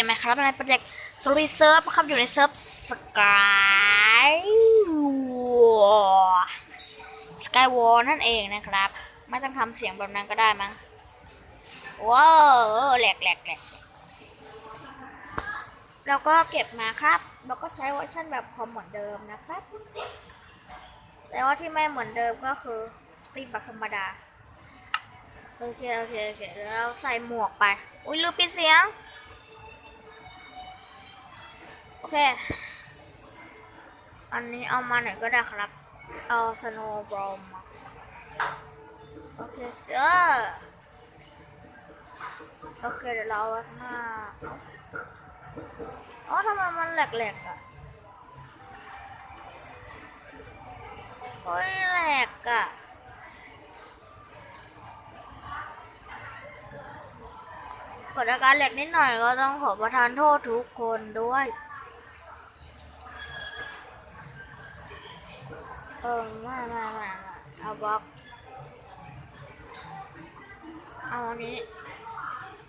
มไหมครับในโปรเจกต์สตอรี่เซิร์ฟครับอยู่ในเซิร์ฟสกายสกายวอลนั่นเองนะครับ ไม่ต้องทำเสียงแบบนั้นก็ได้มั้งว้าวแหลกแหลกแหลกแล้วก็เก็บมาครับแล้วก็ใช้เวอร์ชันแบบคอมเหมือนเดิมนะครับ แต่ว่าที่ไม่เหมือนเดิมก็คือตีบแบบธรรมดา โอเค โอเค โอเคแล้วเราใส่หมวกไป อุ้ยลืมปิดเสียง โอเค อันนี้เอามาไหนก็ได้ครับ เอาสโนว์บอมมาโอเคเออโอเคเดี๋ยวเราหน้าอ๋อทำไมมันแหลกๆอะเฮ้ยแหลกอะกดอาการเหลกนิดหน่อยก็ต้องขอประทานโทษทุกคนด้วย ออไม่ไม่ไม่เอาบล็อก เอาอันนี้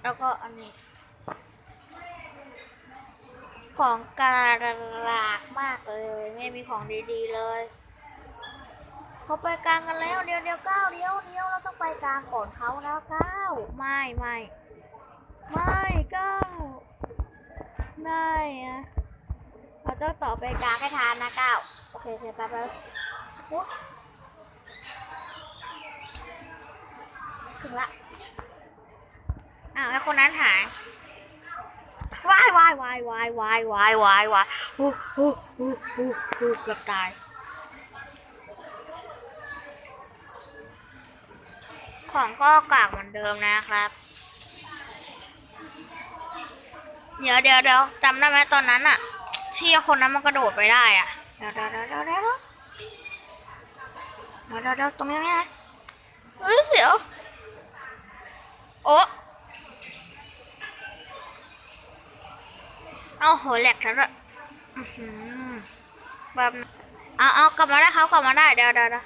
แล้วก็อันนี้ ของกรลากมากเลย ไม่มีของดีๆเลย เขาไปกลางกันแล้วเดี๋ยวเดี๋ยวก้าวเดี๋ยวเดี๋ยวเราต้องไปกลางก่อนเขาแล้วก้าวไม่ไม่ไม่ก็ได้อะเราต้องต่อไปกลางให้ทานนะก้าวโอเคโอเคไปไป ปุ๊บถึงละอ้าวแล้วคนนั้นหายวายวายวายวายวายวายวายวายฮู้ฮู้ฮู้ฮู้ฮู้เกือบตายของก็กากเหมือนเดิมนะครับ เดี๋ยวเดี๋ยวเดี๋ยวจำได้ไหมตอนนั้นอะที่คนนั้นมันกระโดดไปได้อะเดี๋ยวเดี๋ยวเดี๋ยวเดี๋ยว เดี๋ยวเดี๋ยวตรงนี้ไงเฮ้ยเสียว โอ้เอาโหแหลกซะด้วยอือหือแบบเอาเอากลับมาได้ครับกลับมาได้เดี๋ยวเดี๋ยวเดี๋ยว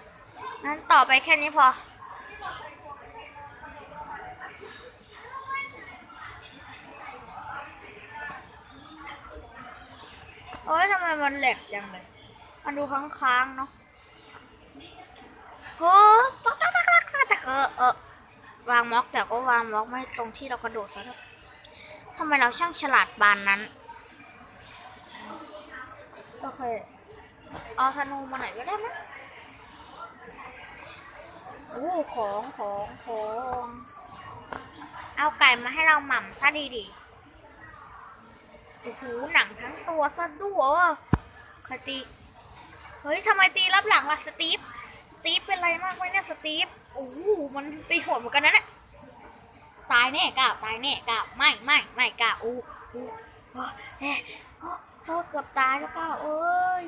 งั้นต่อไปแค่นี้พอโอ้ยทำไมมันแหลกจังเลย มันดูค้างๆเนาะเฮ้ยตักตักตักตักตักเออเออวาง ม็อกแต่ก็วางม็อกไม่ตรงที่เรากระโดดซะด้วยทำไมเราช่างฉลาดบานนั้นโอเคเอาธนูมาไหนก็ได้นะอู้ของของของเอาไก่มาให้เราหม่ำซะดีๆโอ้โหหนังทั้งตัวซะด้วยคตีเฮ้ยทำไมตีรับหลังล่ะสตีฟสตีฟเป็นไรมากไหมเนี่ยสตีฟโอ้โหมันตีโหดเหมือนกันนะเนี่ยายแน่ก้าตายแน่ก้าไม่ไม่ไม่ก้าอู้อู้โอ้เอ๊ะโอ้เกือบตายแล้วก้าวเอ้ย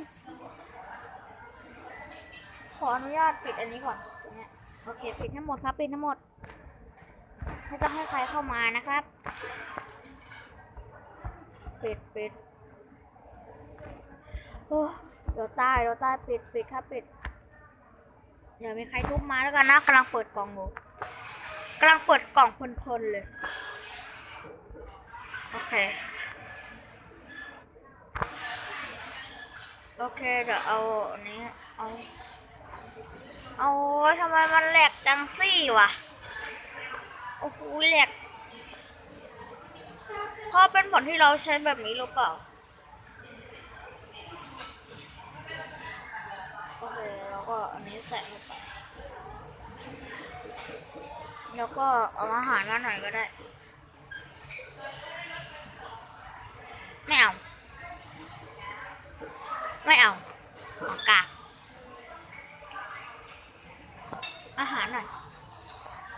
ขออนุญาตปิดอันนี้ก่อนตรงนี้โอเคปิดทั้งหมดครับปิดทั้งหมดไม่ต้องให้ใครเข้ามานะครับปิดปิดโอ้เดี๋ยวใต้เดี๋ยวใต้ปิดปิดครับปิดอย่ามีใครทุบมาแล้วกันนะกำลังเปิดกล่องอยู่ำลังเปิดกล่องพลนๆเลย โอเค โอเค เดี๋ยวเอาอันนี้ เอาเอาทำไมมันแหลกจังซี่วะ โอ้โหแหลกเพราะเป็นผลที่เราใช้แบบนี้หรือเปล่า โอเค แล้วก็อันนี้ใส่เข้า แล้วก็เอาอาหารมาหน่อยก็ได้ ไม่เอา ไม่เอาอากากอาหารหน่อย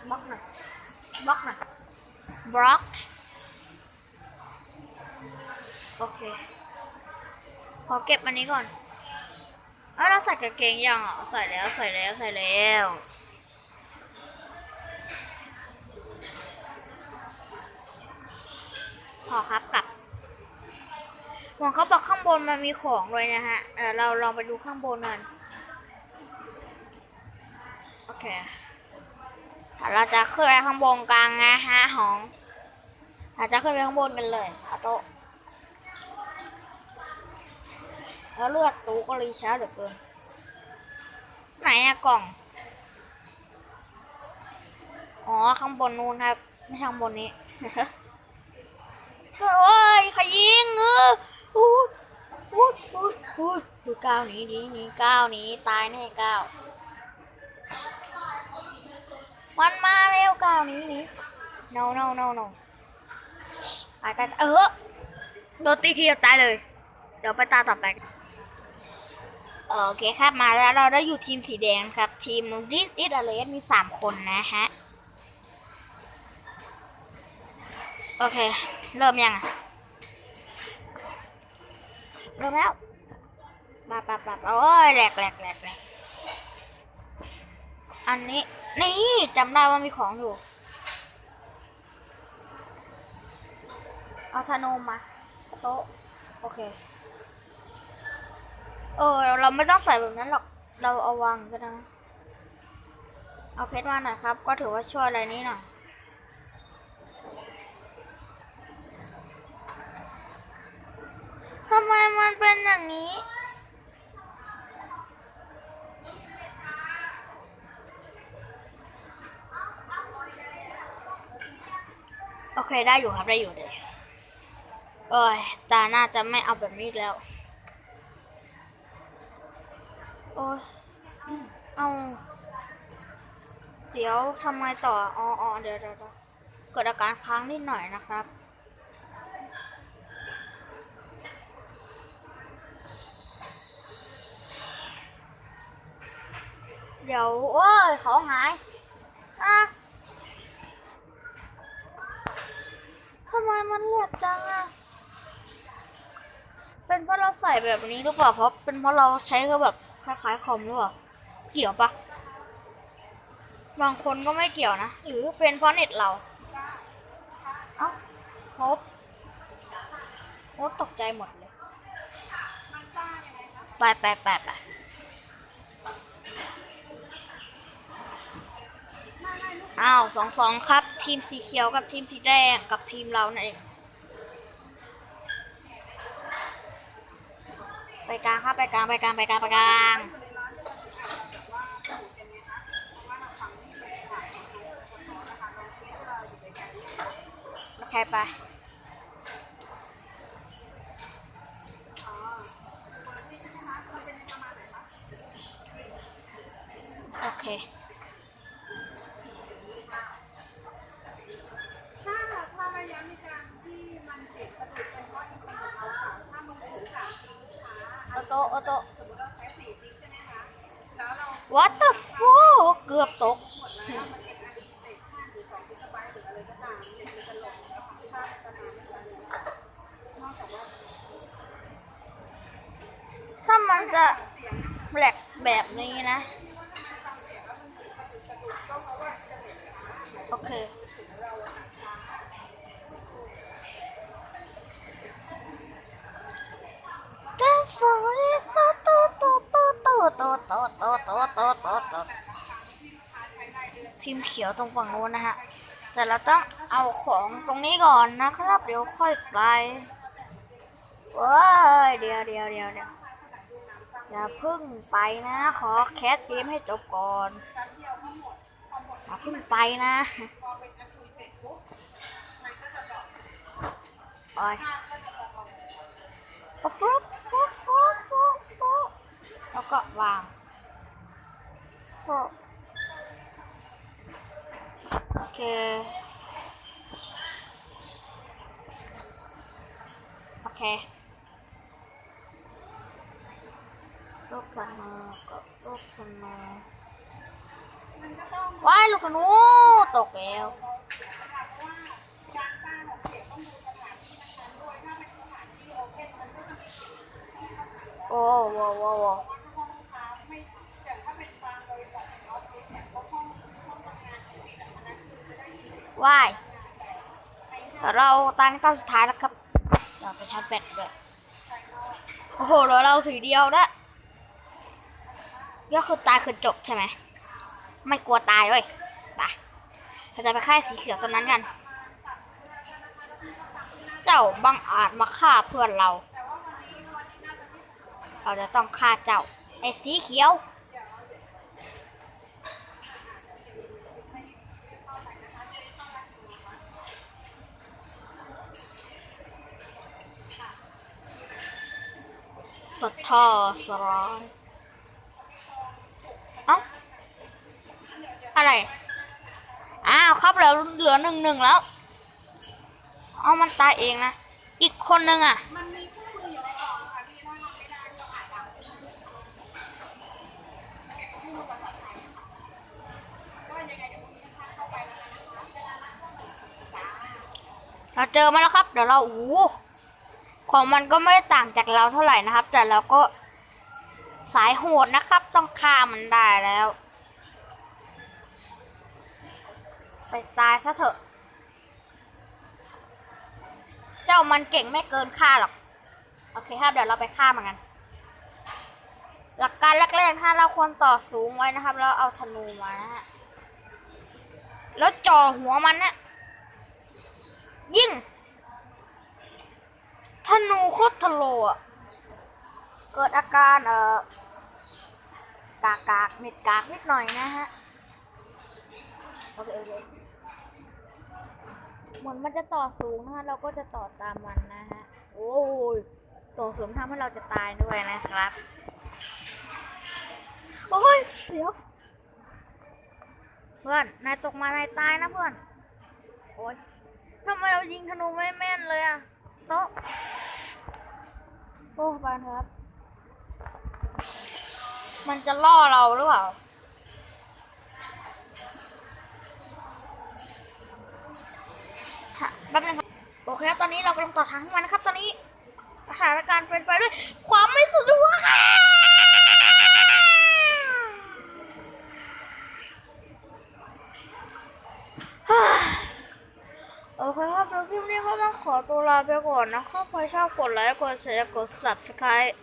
บล็อกหน่อยบล็อกหน่อยบล็อก โอเค ขอเก็บอันนี้ก่อนเอ้ยเราใส่กางเกงยังอะ ใส่แล้วใส่แล้วใส่แล้ว พอครับกลับหวังเขาบอกข้างบนมันมีของเลยนะฮะเออเราลองไปดูข้างบนกันโอเคเราจะขึ้นไปข้างบนกลางนะฮะของอาจะขึ้นไปข้างบนกันเลยอาโต๊ะแล้วเลือดตูก็รีช้าเหลือเกินไหนอะกล่อง อ๋อ ข้างบนนู้นครับ ไม่ข้างบนนี้ โอ้ยขยิงเอออู้อู้อู้อู้ดูก้าวหนี้นี้นี้ก้าวหนี้ตายแน่ก้าวมันมาเร็วก้าวหนี้นี้ no no no no ตายตายเออโดนตีทีเดียวตายเลย เดี๋ยวไปตาต่อไปเออโอเคครับมาแล้วเราได้อยู่ทีมสีแดงครับ ทีมดิสอิดอเลสมีสามคนนะฮะ โอเค เริ่มยังอะเริ่มแล้วปะปะปะปะโอ้ยแหลกแหลกแหลกแหลกอันนี้ นี่จำได้ว่ามีของอยู่ เอาธนูมา โต๊ะ โอเค เออ เราไม่ต้องใส่แบบนั้นหรอก เราเอาวางก็ได้นะเอาเพชรมาหน่อยครับ ก็ถือว่าช่วยอะไรนี้หน่อย ได้อยู่ครับได้อยู่เลยโอ้ยตาน่าจะไม่เอาแบบนี้แล้ว โอ้ยเอาเดี๋ยวทำไมต่ออ๋ออเดี๋ยวเดี๋ยวเกิดอาการค้างนิดหน่อยนะครับเดี๋ยวโอ้ยของหายอะทำไมันเลือดจังอะเป็นเพราะเราใส่แบบนี้หรือเปล่าเพราะเป็นเพราะเราใช้ก็แบบคล้ายๆคอมหรือเปล่าเกี่ยวปะบางคนก็ไม่เกี่ยวนะ หรือเป็นเพราะเน็ตเรา เอ้าพบโอ้ตกใจหมดเลย ไปไปไปไป อ้าวสองสองครับ ทีมสีเขียวกับทีมสีแดงกับทีมเรานั่นเองไปกลางครับไปกลางไปกลางไปกลางไปกลางโอเคไปโอเค จะแหลกแบบนี้นะ โอเค ทีมเขียวตรงฝั่งนู้นนะฮะ แต่เราต้องเอาของตรงนี้ก่อนนะครับ เดี๋ยวค่อยไป ว้ายเดี๋ยวเดี๋ยวเดี๋ยวเดี๋ยว อย่าเพึ่งไปนะ ขอแคสเกมให้จบก่อน อย่าเพึ่งไปนะโอ้ยฟลุ๊ฟลุ๊กฟลุ๊กฟลุ๊กฟลุ๊กแล้วก็วางฟลุ๊กโอเคโอเค ลูกธนูกับลูกธนูว้ายลูกธนูตกแล้วโอ้โหโว้โหว้ายเราตาในตอนสุดท้ายแล้วครับ เราไปชาร์จแบตด้วยโอ้โหเหลือเราสีเดียวนะ ก็คือตายคือจบใช่ไหมไม่กลัวตายเว้ยไปเราจะไปค่าสีเขียวตอนนั้นกัน เจ้าบังอาจมาฆ่าเพื่อนเรา เราจะต้องฆ่าเจ้าไอ้สีเขียวสัทธาสราย อะไร อ้าวครับเหลือเหลือหนึ่งหนึ่งแล้ว เอามันตายเองนะ อีกคนนึงอะมันมีคู่มืออยู่ในกล่องอะเราเจอมาแล้วครับ เดี๋ยวเราโอ้ของมันก็ไม่ได้ต่างจากเราเท่าไหร่นะครับ แต่เราก็สายโหดนะครับ ต้องฆ่ามันได้แล้ว ตายซะเถอะ เจ้ามันเก่งไม่เกินฆ่าหรอก โอเคครับเดี๋ยวเราไปฆ่ามันกัน หลักการแรกๆถ้าเราควรต่อสูงไว้นะครับ แล้วเอาธนูมานะฮะ แล้วจ่อหัวมันนะยิงธนูโคตรทะโลอะ เกิดอาการเอ่อกากากๆเม็ดกากนิดหน่อยนะฮะ โอเคโอเคเหมือนมันจะต่อสูงนะฮะเราก็จะต่อตามมันนะฮะ โอ้ยต่อสูงทำให้เราจะตายด้วยนะครับ โอ้ยเสียว เพื่อน นายตกมานายตายนะเพื่อน โอ้ยทำไมเรายิงธนูไม่แม่นเลยอะโต๊ะโอ้ไปครับ มันจะล่อเราหรือเปล่า ป๊บนึงครับโอเคครับตอนนี้เรากำลังต่อทางมันนะครับ ตอนนี้สถานการณ์เป็นไปด้วย ความไม่สะดวกค่ะโอเคครับแล้วคลิปนี้ก็ต้องขอตัวลาไปก่อนนะครับใครชอบกดไลค์กดแชร์กด subscribe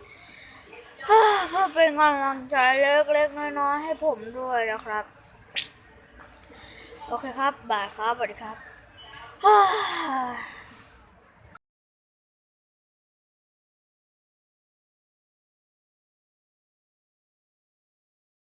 เพื่อเป็นกำลังใจเล็กๆน้อยๆให้ผมด้วยนะครับ โอเคครับ บายครับสวัสดีครับ 唉。